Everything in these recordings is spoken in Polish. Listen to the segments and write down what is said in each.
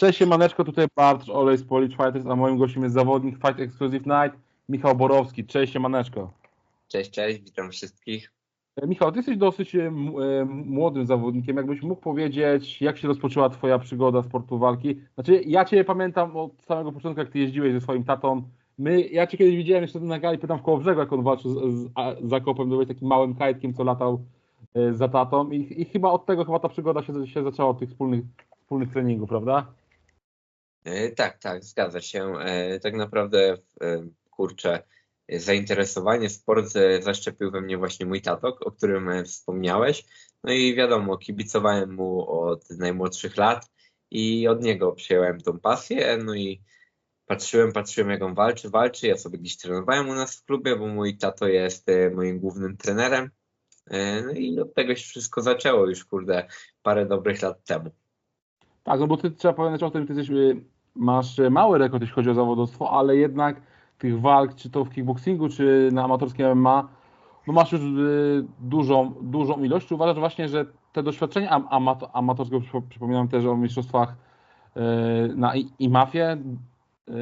Cześć, siemaneczko, tutaj Bartosz Olej z Polish Fighters, a moim gościem jest zawodnik Fight Exclusive Night, Michał Borowski. Cześć, siemaneczko. Cześć, cześć, witam wszystkich. E, Michał, ty jesteś dosyć e, e, młodym zawodnikiem. Jakbyś mógł powiedzieć, jak się rozpoczęła twoja przygoda sportu walki? Znaczy, ja cię pamiętam od samego początku, jak ty jeździłeś ze swoim tatą. My, ja cię kiedyś widziałem jeszcze na gali, pytam w koło brzegu, jak on walczył z, z a, Zakopem, byłeś takim małym kajtkiem, co latał za tatą i, i chyba od tego chyba ta przygoda się, się zaczęła, od tych wspólnych, wspólnych treningów, prawda? E, tak, tak, zgadza się. E, tak naprawdę, e, kurczę, zainteresowanie sport zaszczepił we mnie właśnie mój tatok, o którym wspomniałeś. No i wiadomo, kibicowałem mu od najmłodszych lat i od niego przyjąłem tą pasję. No i patrzyłem, patrzyłem jak on walczy, walczy. Ja sobie gdzieś trenowałem u nas w klubie, bo mój tato jest moim głównym trenerem. No i od tego się wszystko zaczęło już, kurde, parę dobrych lat temu. Tak, no bo ty trzeba pamiętać o tym, ty jesteś, masz y, mały rekord, jeśli chodzi o zawodowstwo, ale jednak tych walk, czy to w kickboxingu, czy na amatorskim MMA, no masz już y, dużą, dużą ilość. Czy uważasz właśnie, że te doświadczenia am, amat, amatorskie, przypo- przypominam też o mistrzostwach y, na i, i mafie, y,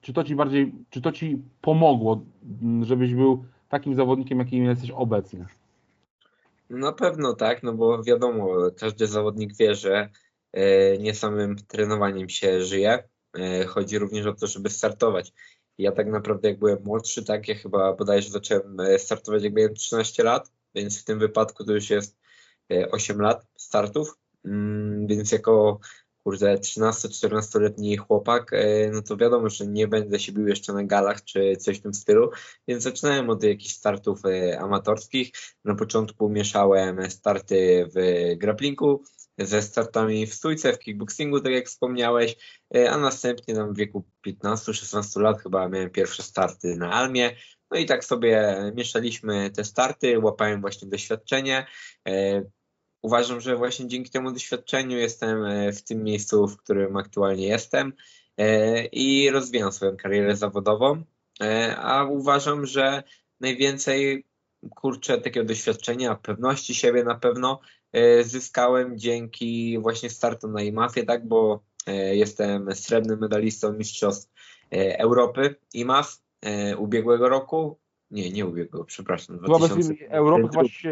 czy to ci bardziej, czy to ci pomogło, żebyś był takim zawodnikiem, jakim jesteś obecnie? Na pewno tak, no bo wiadomo, każdy zawodnik wie, że e, nie samym trenowaniem się żyje. E, Chodzi również o to, żeby startować. Ja tak naprawdę jak byłem młodszy, tak, ja chyba bodajże zacząłem e, startować jak miałem 13 lat, więc w tym wypadku to już jest e, 8 lat startów, Mm, więc jako kurde 13-14-letni chłopak, e, no to wiadomo, że nie będę się bił jeszcze na galach czy coś w tym stylu, więc zaczynałem od jakichś startów e, amatorskich. Na początku mieszałem starty w grapplingu ze startami w stójce, w kickboxingu, tak jak wspomniałeś, e, a następnie tam w wieku 15-16 lat chyba miałem pierwsze starty na Almie. No i tak sobie mieszaliśmy te starty, łapałem właśnie doświadczenie. E, Uważam, że właśnie dzięki temu doświadczeniu jestem e, w tym miejscu, w którym aktualnie jestem i rozwijam swoją karierę zawodową, a uważam, że najwięcej kurczę takiego doświadczenia, pewności siebie na pewno zyskałem dzięki właśnie startom na IMAF-ie, tak, bo e, jestem srebrnym medalistą Mistrzostw e, Europy IMAF e, ubiegłego roku. Nie, nie ubiegłego, przepraszam. 2000 Europy, się,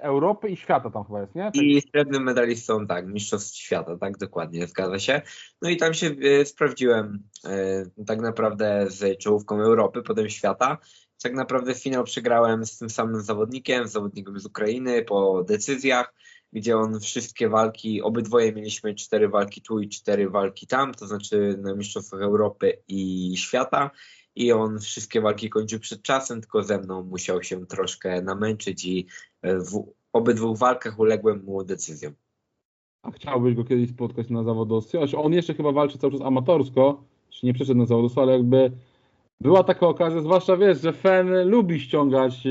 Europy i świata tam chyba jest, nie? Tak. I srebrnym medalistą, tak, Mistrzostw Świata, tak, dokładnie, zgadza się. No i tam się e, sprawdziłem e, tak naprawdę z czołówką Europy, potem świata. Tak naprawdę finał przegrałem z tym samym zawodnikiem, zawodnikiem z Ukrainy po decyzjach, gdzie on wszystkie walki, obydwoje mieliśmy cztery walki tu i cztery walki tam, to znaczy na Mistrzostwach Europy i świata. I on wszystkie walki kończył przed czasem, tylko ze mną musiał się troszkę namęczyć i e, w obydwu walkach uległem mu decyzją. A chciałbyś go kiedyś spotkać na zawodowstwie? Znaczy, on jeszcze chyba walczy cały czas amatorsko, czy nie przeszedł na zawodowstwo, ale jakby była taka okazja, zwłaszcza wiesz, że FEN lubi ściągać e,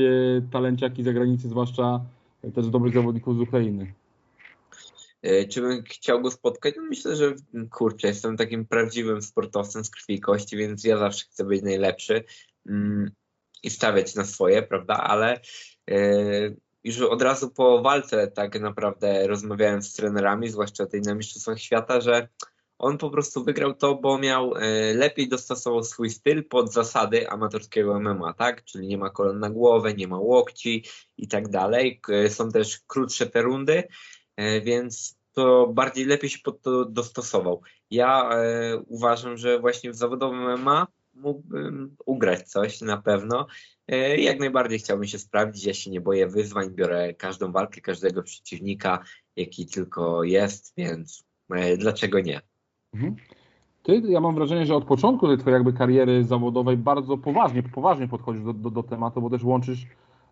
talenciaki z zagranicy, zwłaszcza też dobrych zawodników z Ukrainy. E, Czy bym chciał go spotkać? No myślę, że kurczę, jestem takim prawdziwym sportowcem z krwi i kości, więc ja zawsze chcę być najlepszy mm, i stawiać na swoje, prawda? Ale e, już od razu po walce tak naprawdę rozmawiałem z trenerami, zwłaszcza tej na Mistrzostwach Świata, że on po prostu wygrał to, bo miał e, lepiej dostosował swój styl pod zasady amatorskiego MMA, tak? Czyli nie ma kolon na głowę, nie ma łokci i tak dalej. Są też krótsze te rundy, e, więc to bardziej lepiej się pod to dostosował. Ja e, uważam, że właśnie w zawodowym MMA mógłbym ugrać coś na pewno. Jak najbardziej chciałbym się sprawdzić. Ja się nie boję wyzwań, biorę każdą walkę, każdego przeciwnika, jaki tylko jest, więc dlaczego nie? Mhm. Ty, ja mam wrażenie, że od początku tej twojej jakby kariery zawodowej bardzo poważnie, poważnie podchodzisz do, do, do tematu, bo też łączysz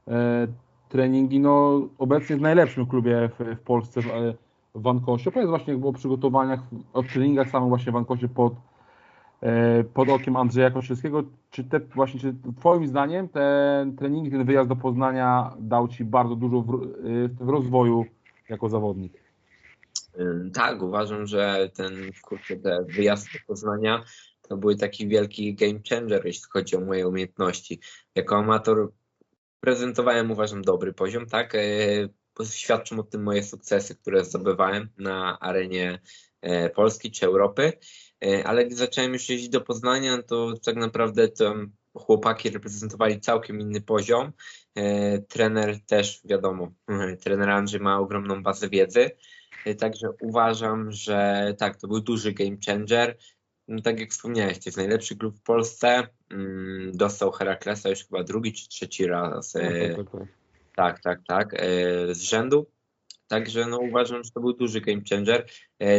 e, treningi no, obecnie w najlepszym klubie w, w Polsce, w, e, w Wankosie. Opowiedz właśnie o przygotowaniach, o treningach samym właśnie w Wankosie pod, e, pod okiem Andrzeja Kościelskiego. Czy te właśnie, czy twoim zdaniem ten trening, ten wyjazd do Poznania dał ci bardzo dużo w, e, w rozwoju jako zawodnik? Ym, Tak, uważam, że ten kurczę, te wyjazd do Poznania to był taki wielki game changer, jeśli chodzi o moje umiejętności. Jako amator prezentowałem, uważam, dobry poziom, tak? E, Świadczą o tym moje sukcesy, które zdobywałem na arenie Polski czy Europy, ale gdy zacząłem już jeździć do Poznania, to tak naprawdę tam chłopaki reprezentowali całkiem inny poziom. Trener też, wiadomo, trener Andrzej ma ogromną bazę wiedzy, także uważam, że tak, to był duży game changer. No, tak jak wspomniałeś, to jest najlepszy klub w Polsce. Mm, dostał Heraklesa już chyba drugi czy trzeci raz. No, tak, tak, tak. Tak, tak, e, z rzędu. Także no, uważam, że to był duży game changer.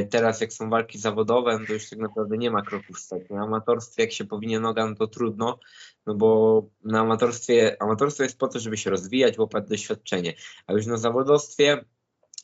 Teraz jak są walki zawodowe, no to już tak naprawdę nie ma kroków wstecz. Na amatorstwie jak się powinien noga, no to trudno, no bo na amatorstwie, amatorstwo jest po to, żeby się rozwijać, łapać doświadczenie. A już na zawodowstwie,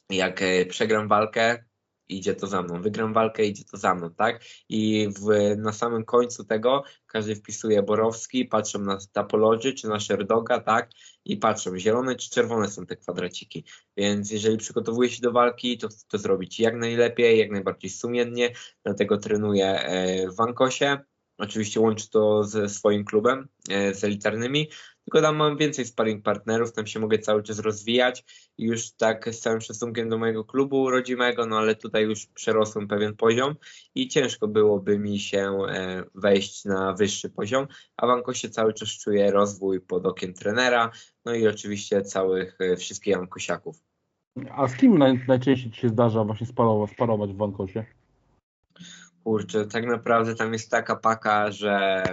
jak przegram walkę, idzie to za mną, wygram walkę, idzie to za mną, tak? I w, na samym końcu tego każdy wpisuje Borowski, patrzą na Tapology czy na Sherdoga, tak? I patrzą, zielone czy czerwone są te kwadraciki. Więc jeżeli przygotowuje się do walki, to to zrobić jak najlepiej, jak najbardziej sumiennie, dlatego trenuję e, w Wankosie. Oczywiście łączy to ze swoim klubem, e, z elitarnymi, tylko tam mam więcej sparring partnerów, tam się mogę cały czas rozwijać i już tak z całym szacunkiem do mojego klubu rodzimego, no ale tutaj już przerosłem pewien poziom i ciężko byłoby mi się e, wejść na wyższy poziom, a w Ankosie cały czas czuję rozwój pod okiem trenera, no i oczywiście całych, e, wszystkich Ankosiaków. A z kim naj, najczęściej Ci się zdarza właśnie sparować, sparować w Wankosie? Kurczę, tak naprawdę tam jest taka paka, że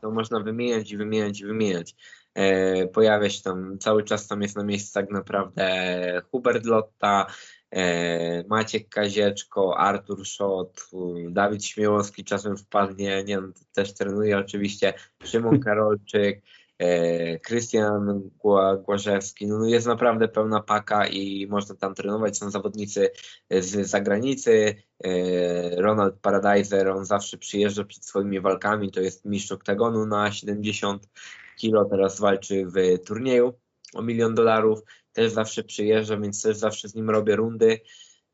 to można wymieniać i wymieniać i wymieniać. E, pojawia się tam, cały czas tam jest na miejscu tak naprawdę Hubert Lotta, e, Maciek Kazieczko, Artur Szot, Dawid Śmiałowski czasem wpadnie, nie wiem, też trenuje oczywiście, Szymon Karolczyk, Krystian Głażewski, no jest naprawdę pełna paka i można tam trenować, są zawodnicy z zagranicy, Ronald Paradiser, on zawsze przyjeżdża przed swoimi walkami, to jest mistrz oktagonu na 70 kilo, teraz walczy w turnieju o milion dolarów, też zawsze przyjeżdża, więc też zawsze z nim robię rundy.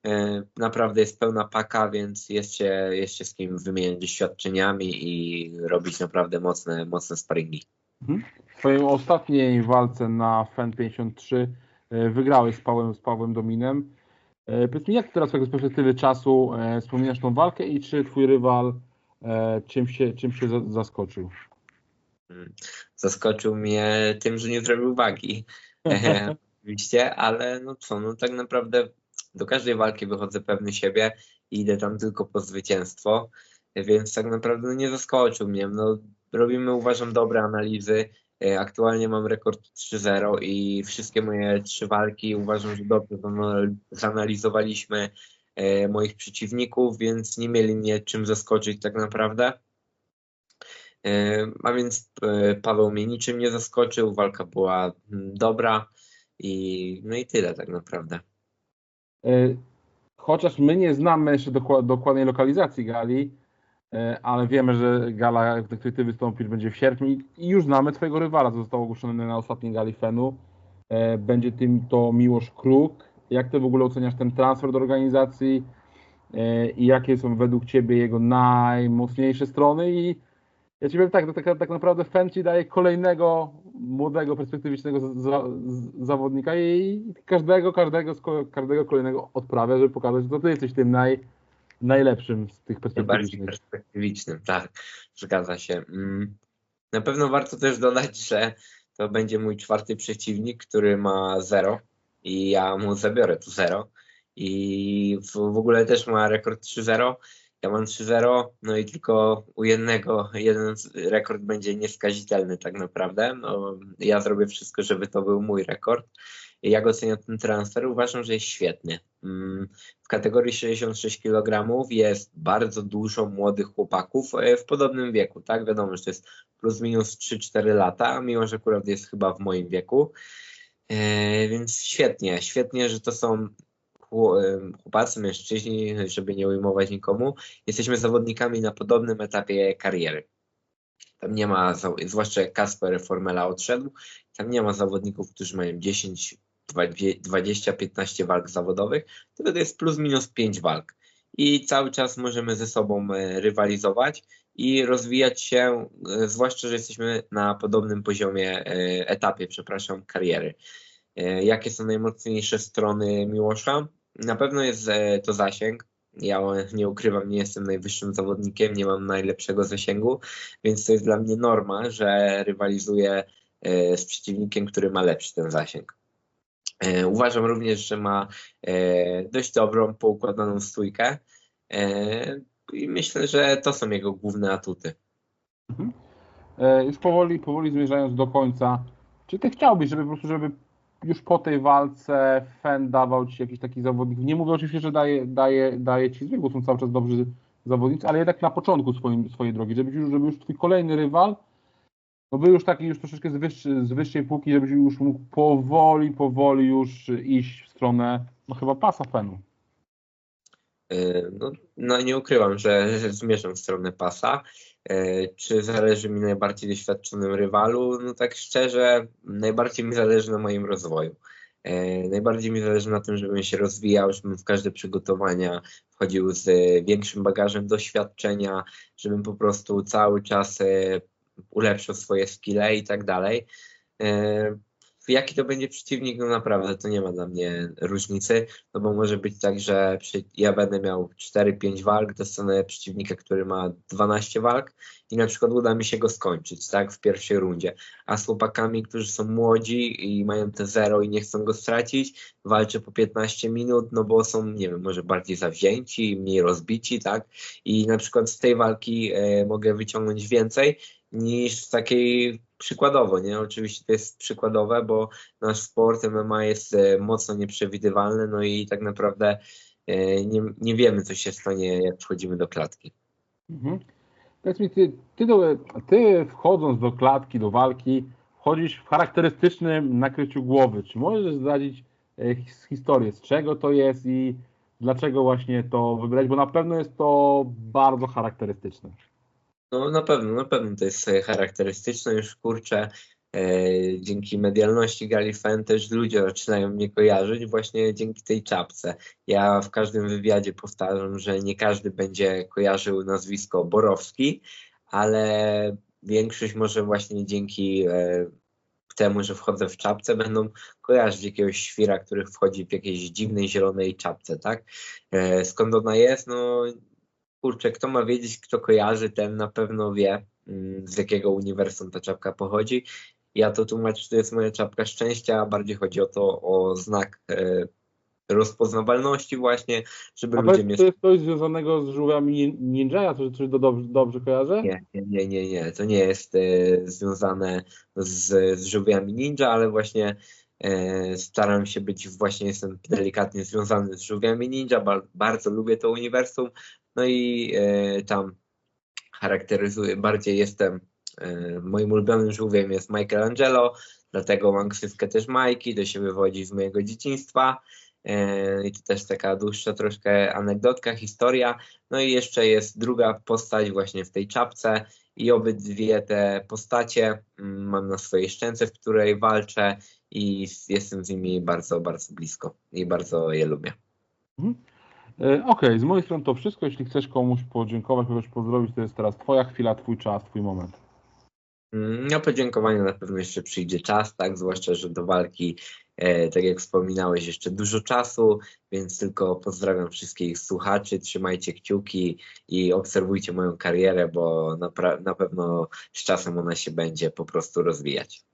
E, naprawdę jest pełna paka, więc jest się z kim wymieniać doświadczeniami i robić naprawdę mocne, mocne sparingi. Mhm. W swojej ostatniej walce na FEN 53 e, wygrałeś z Pawłem, z Pawłem Dominem. E, powiedz mi, jak teraz z perspektywy czasu wspominasz tą walkę i czy twój rywal czym się, czym się zaskoczył? Mm. Zaskoczył mnie tym, że nie zrobił wagi. Oczywiście, ale no co, no tak naprawdę do każdej walki wychodzę pewny siebie i idę tam tylko po zwycięstwo, więc tak naprawdę no nie zaskoczył mnie. No, robimy, uważam, dobre analizy. E, aktualnie mam rekord 3-0 i wszystkie moje trzy walki uważam, że dobrze zanalizowaliśmy e, moich przeciwników, więc nie mieli mnie czym zaskoczyć tak naprawdę. E, a więc Paweł mnie niczym nie zaskoczył, walka była mm, dobra i no i tyle tak naprawdę. Chociaż my nie znamy jeszcze dokładnej lokalizacji gali, ale wiemy, że gala, w której ty wystąpisz, będzie w sierpniu i już znamy twojego rywala, co został ogłoszony na ostatniej gali Fenu. Będzie tym to Miłosz Kruk. Jak ty w ogóle oceniasz ten transfer do organizacji i jakie są według ciebie jego najmocniejsze strony i ja ci powiem tak, tak, tak naprawdę Fenci daje kolejnego młodego, perspektywicznego zawodnika i każdego, każdego, każdego kolejnego odprawia, żeby pokazać, że to ty jesteś tym naj, najlepszym z tych perspektywicznych. Perspektywicznym, tak, zgadza się. Mm. Na pewno warto też dodać, że to będzie mój czwarty przeciwnik, który ma zero i ja mu zabiorę tu zero i w, w ogóle też ma rekord 3-0 ja mam 3-0, no i tylko u jednego, jeden rekord będzie nieskazitelny tak naprawdę. No, ja zrobię wszystko, żeby to był mój rekord. Jak oceniam ten transfer? Uważam, że jest świetny. Mm, w kategorii 66 kg jest bardzo dużo młodych chłopaków e, w podobnym wieku, tak? Wiadomo, że to jest plus minus 3-4 lata, mimo że akurat jest chyba w moim wieku. E, więc świetnie, świetnie, że to są chłopacy, mężczyźni, żeby nie ujmować nikomu, jesteśmy zawodnikami na podobnym etapie kariery. Tam nie ma, zwłaszcza jak Kasper Formela odszedł, tam nie ma zawodników, którzy mają 10, 20, 15 walk zawodowych, tylko to jest plus minus 5 walk. I cały czas możemy ze sobą e, rywalizować i rozwijać się, e, zwłaszcza, że jesteśmy na podobnym poziomie, e, etapie, przepraszam, kariery. Jakie są najmocniejsze strony Miłosza? Na pewno jest e, to zasięg. Ja nie ukrywam, nie jestem najwyższym zawodnikiem, nie mam najlepszego zasięgu, więc to jest dla mnie norma, że rywalizuję z przeciwnikiem, który ma lepszy ten zasięg. Uważam również, że ma dość dobrą, poukładaną stójkę i myślę, że to są jego główne atuty. Mhm. Już powoli, powoli zmierzając do końca, czy ty chciałbyś, żeby po prostu, żeby już po tej walce Fen dawał ci jakiś taki zawodnik? Nie mówię oczywiście, że daje, daje, daje ci zły, bo są cały czas dobrzy zawodnicy, ale jednak na początku swoim, swojej drogi, żeby już, żeby już twój kolejny rywal no był już taki już troszeczkę z, wyższy, z wyższej półki, żebyś już mógł powoli, powoli już iść w stronę, no chyba pasa Fenu. E, no, no nie ukrywam, że zmierzam w stronę pasa. E, czy zależy mi najbardziej doświadczonym rywalu? No tak szczerze, najbardziej mi zależy na moim rozwoju. E, najbardziej mi zależy na tym, żebym się rozwijał, żebym w każde przygotowania wchodził z większym bagażem doświadczenia, żebym po prostu cały czas ulepszał swoje skille i tak dalej jaki to będzie przeciwnik, no naprawdę to nie ma dla mnie różnicy, no bo może być tak, że ja będę miał 4-5 walk, dostanę przeciwnika, który ma 12 walk i na przykład uda mi się go skończyć, tak, w pierwszej rundzie, a z chłopakami, którzy są młodzi i mają te zero i nie chcą go stracić, walczę po 15 minut, no bo są, nie wiem, może bardziej zawzięci, mniej rozbici, tak, i na przykład z tej walki e, mogę wyciągnąć więcej niż takiej przykładowo, nie? Oczywiście to jest przykładowe, bo nasz sport MMA jest e, mocno nieprzewidywalny, no i tak naprawdę e, nie, nie wiemy, co się stanie, jak wchodzimy do klatki. Mhm. Mi, ty, ty, do, ty wchodząc do klatki, do walki, wchodzisz w charakterystycznym nakryciu głowy. Czy możesz zdradzić e, historię, z czego to jest i dlaczego właśnie to wybrać? Bo na pewno jest to bardzo charakterystyczne. No na pewno, na pewno to jest charakterystyczne. Już kurczę, e, dzięki medialności Gali Fan też ludzie zaczynają mnie kojarzyć właśnie dzięki tej czapce. Ja w każdym wywiadzie powtarzam, że nie każdy będzie kojarzył nazwisko Borowski, ale większość może właśnie dzięki e, temu, że wchodzę w czapce, będą kojarzyć jakiegoś świra, który wchodzi w jakiejś dziwnej zielonej czapce, tak? E, skąd ona jest? No kurczę, kto ma wiedzieć, kto kojarzy, ten na pewno wie, mm, z jakiego uniwersum ta czapka pochodzi. Ja to tłumaczę, że to jest moja czapka szczęścia, a bardziej chodzi o to, o znak e, rozpoznawalności właśnie, żeby a ludzie... to jest coś związanego z żółwiami ninja, czy, czy to dobrze, dobrze kojarzę? Nie, nie, nie, nie, to nie jest e, związane z, z żółwiami ninja, ale właśnie staram się być, właśnie jestem delikatnie związany z żółwiami ninja, bardzo lubię to uniwersum, no i e, tam charakteryzuje, bardziej jestem, e, moim ulubionym żółwiem jest Michelangelo, dlatego mam ksywkę też Majki, to się wywodzi z mojego dzieciństwa. E, I to też taka dłuższa troszkę anegdotka, historia. No i jeszcze jest druga postać właśnie w tej czapce i obydwie te postacie mm, mam na swojej szczęce, w której walczę i jestem z nimi bardzo, bardzo blisko i bardzo je lubię. Mhm. E, okej, okay, z mojej strony to wszystko. Jeśli chcesz komuś podziękować, kogoś pozdrowić, to jest teraz Twoja chwila, Twój czas, Twój moment. Mm, no podziękowania na pewno jeszcze przyjdzie czas, tak, zwłaszcza, że do walki, tak jak wspominałeś, jeszcze dużo czasu, więc tylko pozdrawiam wszystkich słuchaczy, trzymajcie kciuki i obserwujcie moją karierę, bo na, na pewno z czasem ona się będzie po prostu rozwijać.